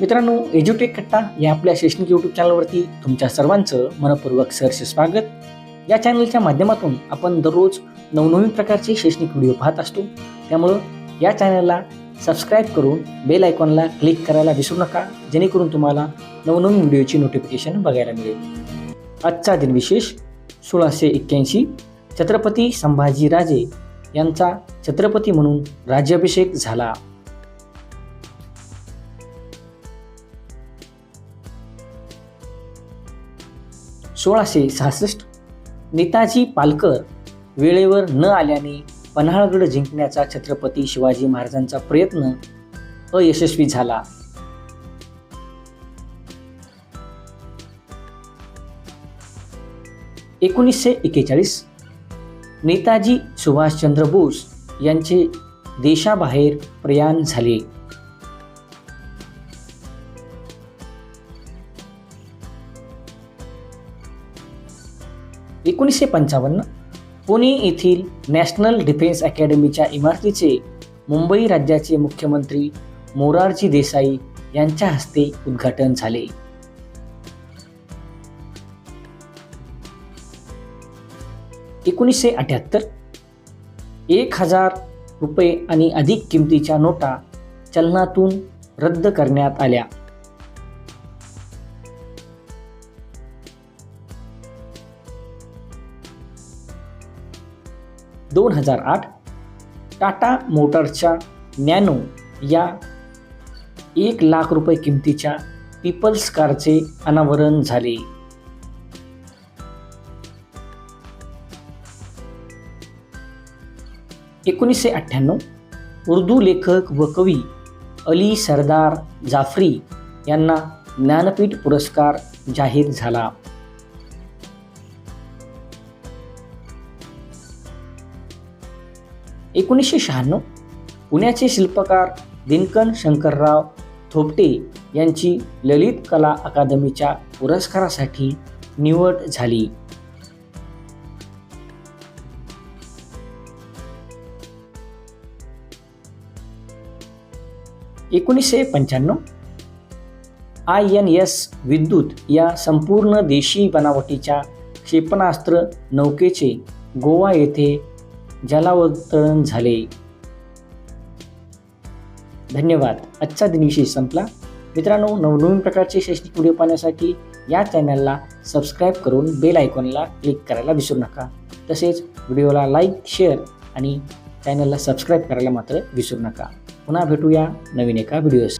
मित्रांनो एज्युटेक कट्टा या आपल्या शैक्षणिक यूट्यूब चॅनलवरती तुमच्या सर्वांचं मनपूर्वक सहर्ष स्वागत. या चॅनलच्या माध्यमातून आपण दररोज नवनवीन प्रकारचे शैक्षणिक व्हिडिओ पाहत असतो. त्यामुळं या चॅनलला सबस्क्राईब करून बेल आयकॉनला क्लिक करायला विसरू नका जेणेकरून तुम्हाला नवनवीन व्हिडिओची नोटिफिकेशन बघायला मिळेल. आजचा दिनविशेष सोळाशे एक्क्याऐंशी. छत्रपती संभाजीराजे यांचा छत्रपती म्हणून राज्याभिषेक झाला. सोळाशे सहासष्ट. नेताजी पालकर वेळेवर न आल्याने पन्हाळगड जिंकण्याचा छत्रपती शिवाजी महाराजांचा प्रयत्न अयशस्वी झाला. एकोणीसशे एक्केचाळीस. नेताजी सुभाषचंद्र बोस यांचे देशाबाहेर प्रयाण झाले. एकोणीसशे पंचावन्न. पुणे येथील नॅशनल डिफेन्स अकॅडमीच्या इमारतीचे मुंबई राज्याचे मुख्यमंत्री मोरारजी देसाई यांच्या हस्ते उद्घाटन झाले. एकोणीसशे अठ्याहत्तर. एक हजार रुपये आणि अधिक किमतीच्या नोटा चलनातून रद्द करण्यात आल्या. दोन हजार आठ टाटा मोटर्सच्या नॅनो या एक लाख रुपये किमतीच्या पीपल्स कारचे अनावरण झाले. एकोणीसशे अठ्ठ्याण्णव उर्दू लेखक व कवी अली सरदार जाफरी यांना ज्ञानपीठ पुरस्कार जाहीर झाला. एकोणीसशे शहाण्णव. पुण्याचे शिल्पकार दिनकन शंकरराव थोपटे यांची ललित कला अकादमीच्या पुरस्कारासाठी निवड झाली. एकोणीसशे पंच्याण्णव. आय एन एस विद्युत या संपूर्ण देशी बनावटीच्या क्षेपणास्त्र नौकेचे गोवा येथे जलावतरण झाले. धन्यवाद. आजचा दिनविशेष संपला. मित्रांनो नवनवीन प्रकारचे शैक्षणिक व्हिडिओ पाहण्यासाठी या चॅनलला सबस्क्राईब करून बेल आयकॉनला क्लिक करायला विसरू नका. तसेच व्हिडिओला लाईक शेअर आणि चॅनलला सबस्क्राईब करायला मात्र विसरू नका. पुन्हा भेटूया नवीन एका व्हिडिओस